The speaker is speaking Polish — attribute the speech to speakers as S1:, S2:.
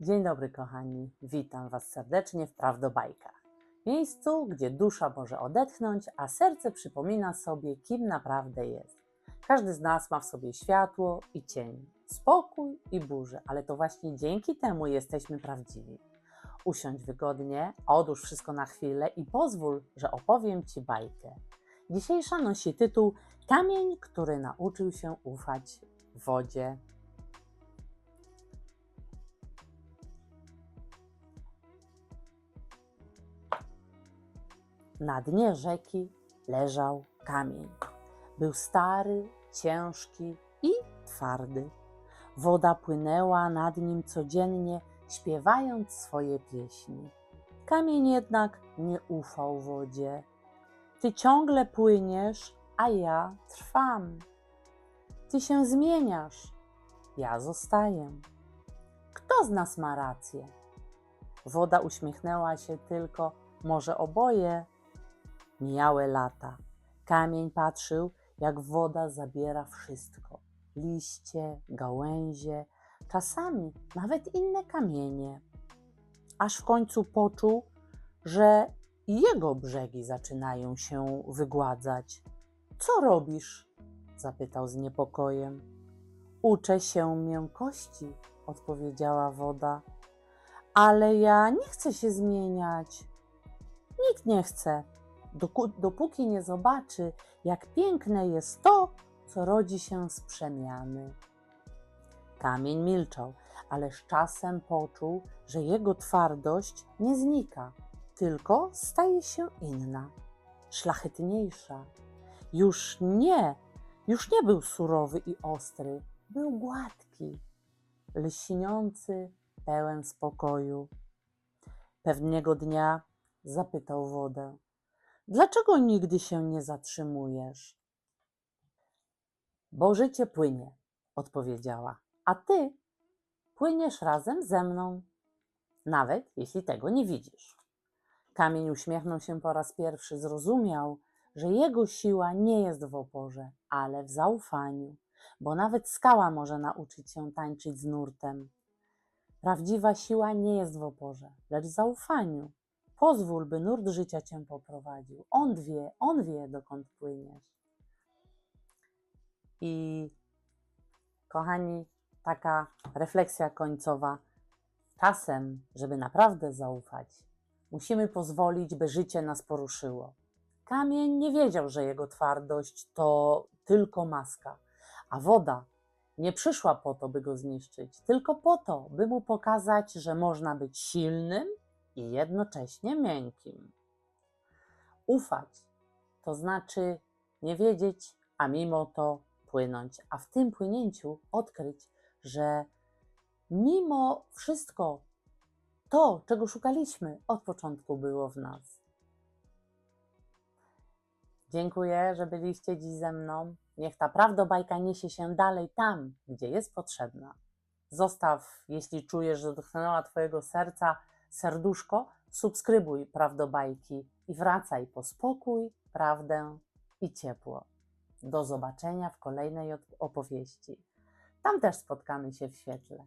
S1: Dzień dobry, kochani. Witam Was serdecznie w Prawdobajkach. Miejscu, gdzie dusza może odetchnąć, a serce przypomina sobie, kim naprawdę jest. Każdy z nas ma w sobie światło i cień, spokój i burzę, ale to właśnie dzięki temu jesteśmy prawdziwi. Usiądź wygodnie, odłóż wszystko na chwilę i pozwól, że opowiem Ci bajkę. Dzisiejsza nosi tytuł Kamień, który nauczył się ufać wodzie. Na dnie rzeki leżał kamień. Był stary, ciężki i twardy. Woda płynęła nad nim codziennie, śpiewając swoje pieśni. Kamień jednak nie ufał wodzie. Ty ciągle płyniesz, a ja trwam. Ty się zmieniasz, ja zostaję. Kto z nas ma rację? Woda uśmiechnęła się tylko, może oboje. Mijały lata. Kamień patrzył, jak woda zabiera wszystko: liście, gałęzie, czasami nawet inne kamienie. Aż w końcu poczuł, że jego brzegi zaczynają się wygładzać. Co robisz? zapytał z niepokojem. Uczę się miękkości, odpowiedziała woda. Ale ja nie chcę się zmieniać. Nikt nie chce, dopóki nie zobaczy, jak piękne jest to, co rodzi się z przemiany. Kamień milczał, ale z czasem poczuł, że jego twardość nie znika, tylko staje się inna, szlachetniejsza. Już nie, już nie był surowy i ostry, był gładki, lśniący, pełen spokoju. Pewnego dnia zapytał wodę: Dlaczego nigdy się nie zatrzymujesz? Bo życie płynie, odpowiedziała, a ty płyniesz razem ze mną, nawet jeśli tego nie widzisz. Kamień uśmiechnął się po raz pierwszy, zrozumiał, że jego siła nie jest w oporze, ale w zaufaniu, bo nawet skała może nauczyć się tańczyć z nurtem. Prawdziwa siła nie jest w oporze, lecz w zaufaniu. Pozwól, by nurt życia cię poprowadził. On wie, on wie, dokąd płyniesz. I kochani, taka refleksja końcowa. Czasem, żeby naprawdę zaufać, musimy pozwolić, by życie nas poruszyło. Kamień nie wiedział, że jego twardość to tylko maska, a woda nie przyszła po to, by go zniszczyć, tylko po to, by mu pokazać, że można być silnym i jednocześnie miękkim. Ufać to znaczy nie wiedzieć, a mimo to płynąć, a w tym płynięciu odkryć, że mimo wszystko to, czego szukaliśmy, od początku było w nas. Dziękuję, że byliście dziś ze mną. Niech ta prawdobajka niesie się dalej tam, gdzie jest potrzebna. Zostaw, jeśli czujesz, że dotknęła Twojego serca, serduszko, subskrybuj prawdobajki i wracaj po spokój, prawdę i ciepło. Do zobaczenia w kolejnej opowieści. Tam też spotkamy się w świetle.